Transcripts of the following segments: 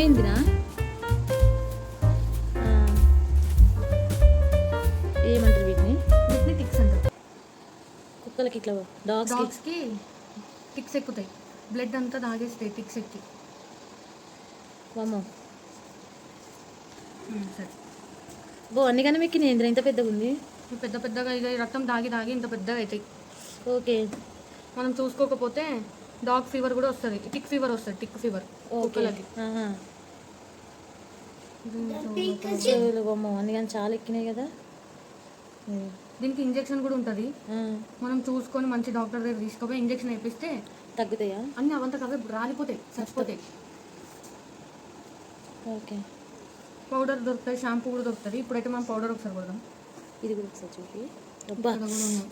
ఏమైందిరా. ఏమంటారు వీటిని? వీటిని టిక్స్ అంటారు. కుక్కలకి ఇట్లా డాగ్స్కి డాగ్స్కి టిక్స్ ఎక్కుతాయి. బ్లడ్ అంతా తాగేస్తాయి టిక్స్ ఎక్కి. వామ్మో. సరే. బో అన్ని కానీ మీకు నేను ఇంత పెద్దగా ఉంది పెద్ద పెద్దగా ఇక రక్తం తాగి తాగి ఇంత పెద్దగా అవుతాయి. ఓకే. మనం చూసుకోకపోతే డాగ్ ఫీవర్ కూడా వస్తుంది. టిక్ ఫీవర్ వస్తుంది టిక్ ఫీవర్ ఓకే. చెవులు బొమ్మ. అన్ని కానీ చాలా ఎక్కినాయి కదా. దీనికి ఇంజెక్షన్ కూడా ఉంటుంది. మనం చూసుకొని మంచి డాక్టర్ దగ్గర తీసుకుపోయి ఇంజెక్షన్ వేపిస్తే తగ్గుతాయా? అన్ని అవంతా అవే రాలిపోతాయి చచ్చిపోతాయి. ఓకే. పౌడర్ దొరుకుతాయి షాంపూ కూడా దొరుకుతుంది ఇప్పుడైతే మనం పౌడర్ ఒకసారి కొడదాం. ఇది కూడా ఒకసారి చూపి.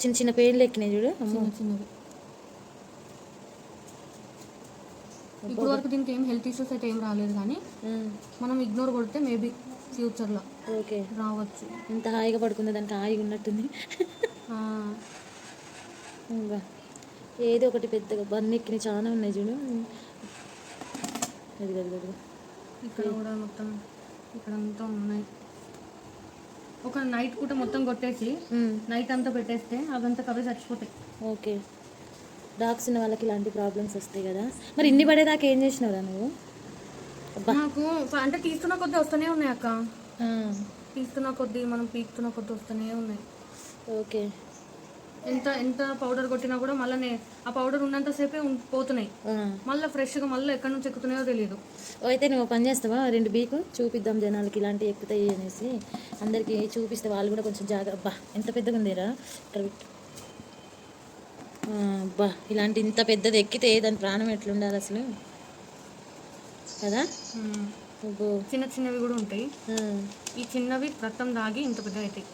చిన్న చిన్న పెయిన్లు ఎక్కినాయి చూడు. చిన్న చిన్నవి. ఇప్పుడు వరకు దీనికి ఏం హెల్త్ ఇష్యూస్ అయితే ఏం రాలేదు కానీ. మనం ఇగ్నోర్ కొడితే మేబీ ఫ్యూచర్లో ఓకే. రావచ్చు. ఎంత హాయిగా పడుకుంది దానికి హాయిగా ఉన్నట్టుంది. ఇంకా ఏదో ఒకటి పెద్దగా బన్ ఎక్కినాయి చాలా ఉన్నాయి చూడు. అది అది ఇక్కడ కూడా మొత్తం ఇక్కడ అంతా ఉన్నాయి. ఒక నైట్ పూట మొత్తం కొట్టేసి నైట్ అంతా పెట్టేస్తే అదంతా కవే చచ్చిపోతాయి. ఓకే. డాగ్స్ ఉన్న వాళ్ళకి ఇలాంటి ప్రాబ్లమ్స్ వస్తాయి కదా. మరి ఇన్ని పడేదాకా ఏం చేసినావురా నువ్వు? అబ్బా. నాకు అంటే తీస్తున్న కొద్దీ వస్తూనే ఉన్నాయి అక్క. తీస్తున్న కొద్దీ మనం పీకుతున్న కొద్దీ వస్తూనే ఉన్నాయి. ఓకే. ఎంత ఎంత పౌడర్ కొట్టినా కూడా మళ్ళీ ఆ పౌడర్ ఉన్నంతసేపే పోతున్నాయి. మళ్ళీ ఫ్రెష్గా మళ్ళీ ఎక్కడి నుంచి ఎక్కుతున్నాయో తెలియదు అయితే నువ్వు పని చేస్తావా? రెండు బీకు చూపిద్దాం జనాలకి ఇలాంటివి ఎక్కుతాయి అనేసి అందరికి చూపిస్తే వాళ్ళు కూడా కొంచెం జాగ్రత్త అబ్బా ఎంత పెద్దగా ఉందేరా ఇక్కడ అబ్బా ఇలాంటి ఇంత పెద్దది ఎక్కితే దాని ప్రాణం ఎట్లుండాలి అసలు? కదా? చిన్న చిన్నవి కూడా ఉంటాయి. ఈ చిన్నవి రక్తం దాగి ఇంత పెద్ద అవుతాయి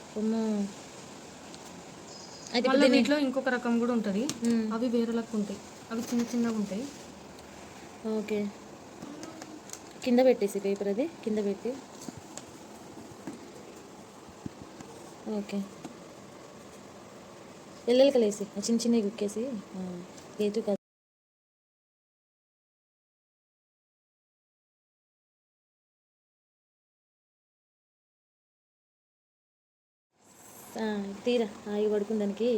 అయితే మళ్ళీ వీటిలో ఇంకొక రకం కూడా ఉంటుంది. అవి వేరే లెక్క ఉంటాయి. అవి చిన్న చిన్నగా ఉంటాయి. ఓకే. కింద పెట్టేసి పేపర్ అది. కింద పెట్టి. ఓకే. ఎల్లెలకలేసి చిన్న చిన్నవి కుక్కేసి గేటు కాదు తీరా ఆగి పడుకుని దానికి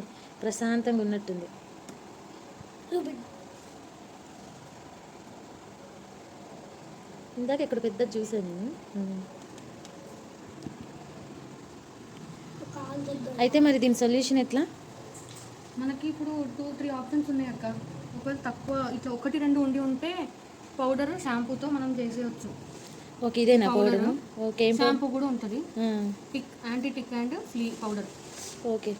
ప్రశాంతంగా ఉన్నట్టుంది. ఇందాక ఇక్కడ పెద్ద చూసాను నేను. అయితే మరి దీని సొల్యూషన్ ఎట్లా? మనకి ఇప్పుడు టూ త్రీ ఆప్షన్స్ ఉన్నాయి అక్క. ఒకవేళ తక్కువ ఇట్లా ఒకటి రెండు ఉండి ఉంటే పౌడర్ షాంపూతో మనం చేసేయచ్చు. ఓకే ఇదేనా పౌడర్ ఓకే షాంపూ కూడా ఉంటుంది. Tick anti tick and flea powder okay.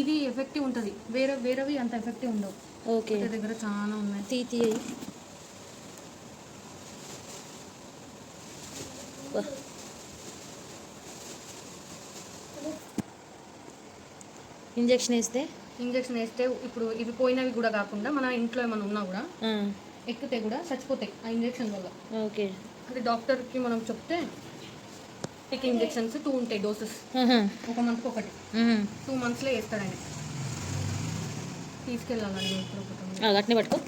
ఇది ఎఫెక్టివ్ ఉంటుంది. వేరే వేరేవి అంత ఎఫెక్టివ్ ఉండవు. ఓకే. దగ్గర చాలా ఉన్నాయి. తీ తీ అయ్యి. వా. ఇంజెక్షన్ వేస్తే? ఇంజెక్షన్ వేస్తే ఇప్పుడు ఇవి పోయినవి కూడా కాకుండా మన ఇంట్లో ఏమైనా ఉన్నా కూడా ఎక్కితే కూడా చచ్చిపోతాయి ఆ ఇంజెక్షన్ వల్ల. ఓకే. అంటే డాక్టర్కి మనం చెప్తే టిక్ ఇంజెక్షన్స్ టూ ఉంటాయి డోసెస్. ఒక మంత్కి ఒకటి. టూ మంత్స్లో వేస్తాడు ఆయన. తీసుకెళ్ళాలండి అట్నే పట్టుకో.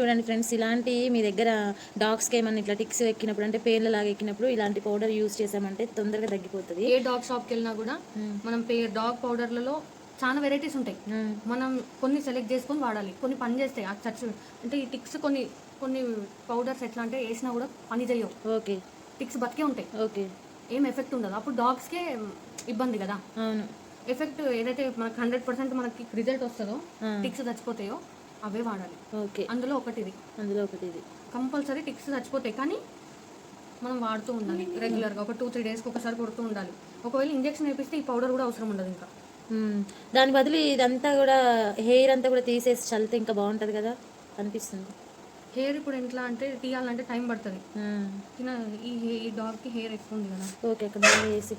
చూడండి ఫ్రెండ్స్ ఇలాంటి మీ దగ్గర డాగ్స్కి ఏమన్నా ఇట్లా టిక్స్ ఎక్కినప్పుడు అంటే పేర్ల లాగా ఎక్కినప్పుడు ఇలాంటి పౌడర్ యూస్ చేసామంటే తొందరగా తగ్గిపోతుంది. ఏ డాగ్ షాప్కి వెళ్ళినా కూడా మనం పే డాగ్ పౌడర్లలో చాలా వెరైటీస్ ఉంటాయి. మనం కొన్ని సెలెక్ట్ చేసుకొని వాడాలి కొన్ని పని చేస్తాయి. ఆ చచ్చు అంటే ఈ టిక్స్ కొన్ని కొన్ని పౌడర్స్ ఎట్లా అంటే వేసినా కూడా పని చేయవు. ఓకే. టిక్స్ బతికే ఉంటాయి. ఓకే. ఏం ఎఫెక్ట్ ఉండదు. అప్పుడు డాగ్స్కే ఇబ్బంది కదా. అవును. ఎఫెక్ట్ ఏదైతే మనకు హండ్రెడ్ పర్సెంట్ మనకి రిజల్ట్ వస్తుందో. టిక్స్ చచ్చిపోతాయో అవే వాడాలి. ఓకే. అందులో ఒకటి ఇది అందులో ఒకటి ఇది కంపల్సరీ టిక్స్ చచ్చిపోతాయి. కానీ మనం వాడుతూ ఉండాలి. రెగ్యులర్గా ఒక టూ త్రీ డేస్కి ఒకసారి కొడుతూ ఉండాలి. ఒకవేళ ఇంజెక్షన్ వేపిస్తే ఈ పౌడర్ కూడా అవసరం ఉండదు ఇంకా. మ్మ్. దాని బదులు ఇదంతా కూడా హెయిర్ అంతా కూడా తీసేసి చల్లితే ఇంకా బాగుంటుంది కదా? అనిపిస్తుంది. హెయిర్ ఇప్పుడు ఎట్లా అంటే తీయాలంటే టైం పడుతుంది. తిన ఈ ఈ డాగ్కి హెయిర్ ఎక్కువ ఉంది కదా. ఓకే అక్కడ బాగా వేసి.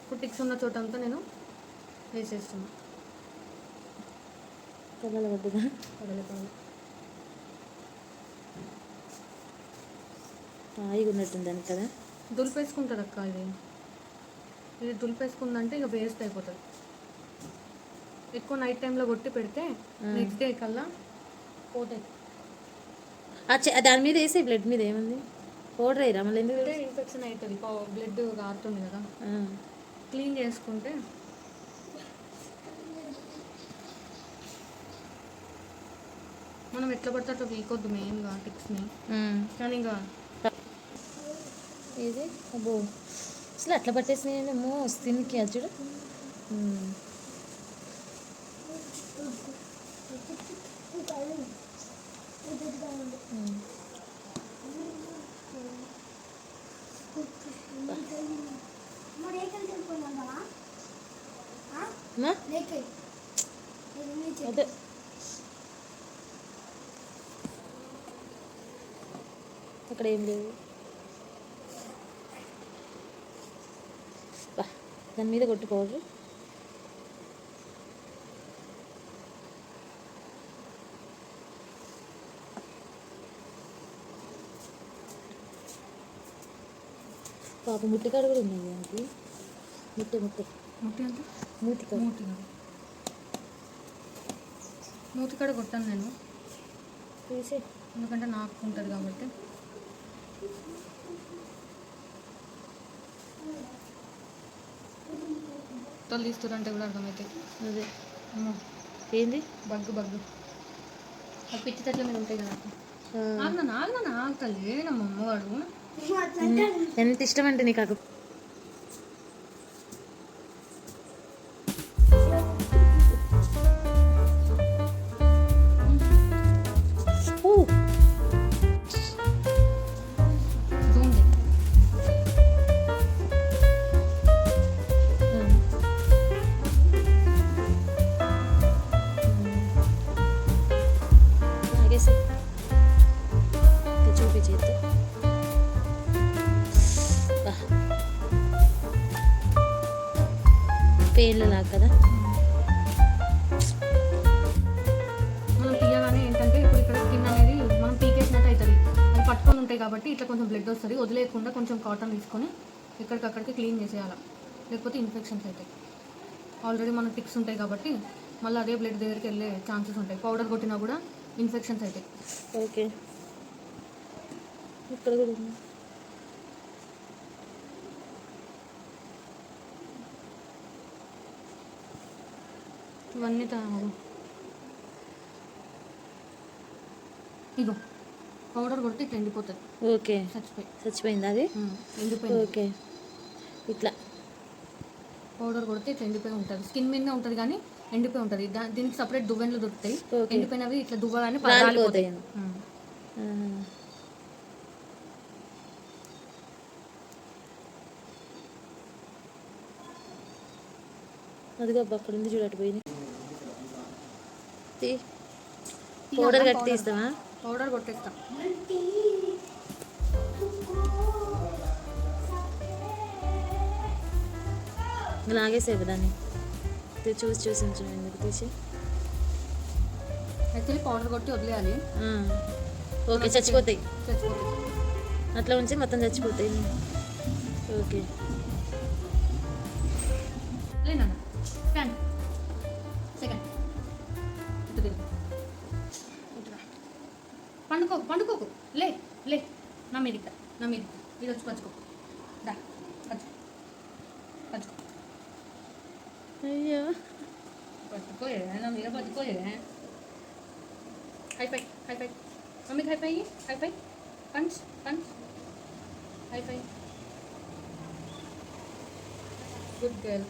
ఇప్పుడు టిక్స్ ఉన్న చోట అంతా నేను వేసేస్తున్నా. పడ్డదా పడలేపాలి హాయిగా ఉన్నట్టుంది దానికి కదా? దులిపేసుకుంటుంది అక్క ఇది. ఇది దులిపేసుకుందంటే ఇక వేస్ట్ అయిపోతుంది. ఎక్కువ నైట్ టైంలో కొట్టి పెడితే నెక్స్ట్ డే కల్లా పోతాయి. దాని మీద వేసి బ్లడ్ మీద ఏముంది? పౌడర్ ఎందుకు అంటే ఇన్ఫెక్షన్ అవుతుంది. బ్లడ్ కారుతుంది కదా. క్లీన్ చేసుకుంటే మనం ఎట్లా పడితే అట్లా వీకొద్దు మెయిన్గా టిక్స్ని. కానీ ఇంకా ఇది అబ్బో. అసలు అట్లా పట్టేసినాయేమో స్కిన్కి అది చూడు? అదే. అక్కడ ఏం లేవు దాని మీద కొట్టు పౌడర్ పాప ముట్టికాడ కూడా ఉన్నాయి దానికి ముట్టె ముట్టె. ముట్టి అంటే మూతికాడ. మూతి కాదు. మూతి కాడ కొట్టాను నేను. చూసి ఎందుకంటే నాకు ఉంటుంది కాబట్టి. తొలి తీస్తుందంటే కూడా అర్థమైతే. అదే. అమ్మో. ఏంది? Bug bug. ఆ పిచ్చి చెట్ల మీద ఉంటాయి కదా. ఆ, ఆగ్నా ఆగ్నా ఆగుతలే నమ్మ అమ్మవాడు. ఎంత ఇష్టం అంటే నీకు పెయిన్లు లాగా కదా? మనం తీయగానే ఏంటంటే ఇప్పుడు ఇక్కడ స్కిన్ అనేది మనం పీకేసినట్టు అవుతుంది అది పట్టుకొని ఉంటాయి కాబట్టి ఇట్లా కొంచెం బ్లడ్ వస్తుంది. వదిలేయకుండా కొంచెం కాటన్ తీసుకొని ఎక్కడికక్కడికి క్లీన్ చేసేయాలి. లేకపోతే ఇన్ఫెక్షన్స్ అవుతాయి ఆల్రెడీ మన టిక్స్ ఉంటాయి కాబట్టి మళ్ళీ అదే బ్లడ్ దగ్గరికి వెళ్ళే ఛాన్సెస్ ఉంటాయి. పౌడర్ కొట్టినా కూడా ఇన్ఫెక్షన్స్ అవుతాయి ఓకే. ఇక్కడ కూడా ఇవన్నీ తా- ఇగో పౌడర్ కొడితే ఇట్లా ఎండిపోతుంది. ఓకే. చచ్చిపోయి. చచ్చిపోయింది అది? ఎండిపోయింది. ఓకే. ఇట్లా. పౌడర్ కొడితే ఇట్లా ఎండిపోయి ఉంటుంది. స్కిన్ మీదనే ఉంటుంది కానీ ఎండిపోయి ఉంటుంది. దీనికి సపరేట్ దువ్వెనలు దొరుకుతాయి. ఎండిపోయినవి ఇట్లా దువ్వగానే. ఆ. అదిగో అక్కడ ఉంది చూడు అటు పోయింది. పౌడర్ కట్టి తీస్తావా పౌడర్ కొట్టేస్తా. లాగేసేవు దాన్ని. చూసి చూసి ఎందుకు తీసి? యాక్చువల్లీ పౌడర్ కొట్టి వదిలేయాలి. ఓకే చచ్చిపోతాయి. అట్లా ఉంచి మొత్తం చచ్చిపోతాయి. ఓకే. లేనా పండుకో పండుకోకు. లే లే. నా మీద నా మీద ఇది వచ్చి పంచుకో. దా పంచుకో పంచుకో. అయ్యో. పట్టుకోయే నా మీద పట్టుకోయే హై ఫై హై ఫై మమ్మీకి high five high five punch punch high five good girl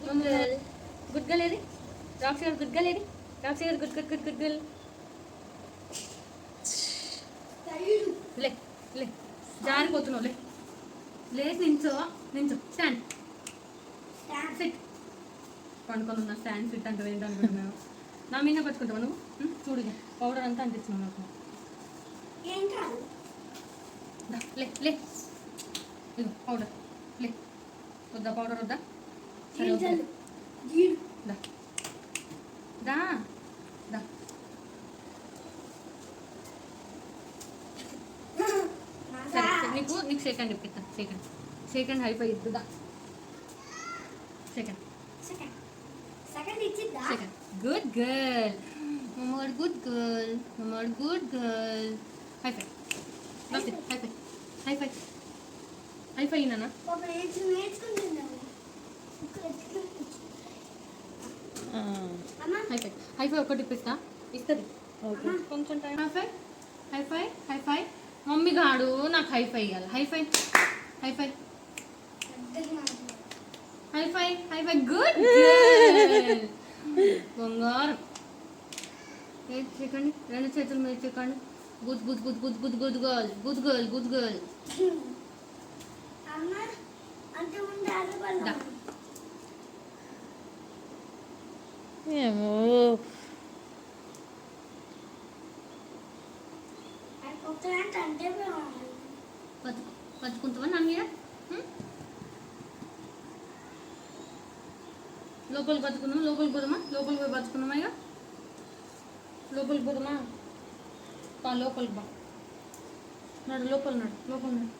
good girl good girl ఏది? రాక్షి గారు గుడ్ గర్ల్ ఏది? రాక్షి గారు good good good good girl లే లే జారిపోతున్నావు లే. లేచి నించో నించో స్టాండ్ సిట్ పండుకొని ఉన్న స్టాండ్ ఫిట్ అంటే ఏంటి అనుకుంటున్నాను నా మీద పట్టుకుంటావా నువ్వు? చూడు పౌడర్ అంతా అంటించినావు నాకు. దా, లే లే. ఇదిగో పౌడర్ లే. వద్దా పౌడర్ వద్దా? సరే దా. దా. సరే, నీకు సెకండ్ ఇప్పిస్తాను second second high five ఇద్దుదా second second second good girl మమ్మోడ్ good girl మమ్మోడ్ good girl high five high five high five high five అమ్మ. హైఫై హైఫై ఒకటి ఇప్పిస్తా. ఇస్తుంది. ఓకే కొంచెం time high five high five high five mummy గాడు నాకు high five ఇవ్వాలి high five high five high five high five good బంగారం. ఏ చెక్కండి రెండు చేతులు మీద చెక్కండి good good good good good good girl. Good girl good girl. అమ్మ అంటే ముందు దా. ఏమో కొత్త అంటే అంటే బాగుంది. బతుకు బతుకుంటావా నాన్న లోపలికి బతుకుందామా లోపలికి పోదామా? లోపలికి పోయి బతుకుందామా ఇక? లోపలికి పోదామా? లోపలికి బా నడు లోపల నడు లోపల నడు.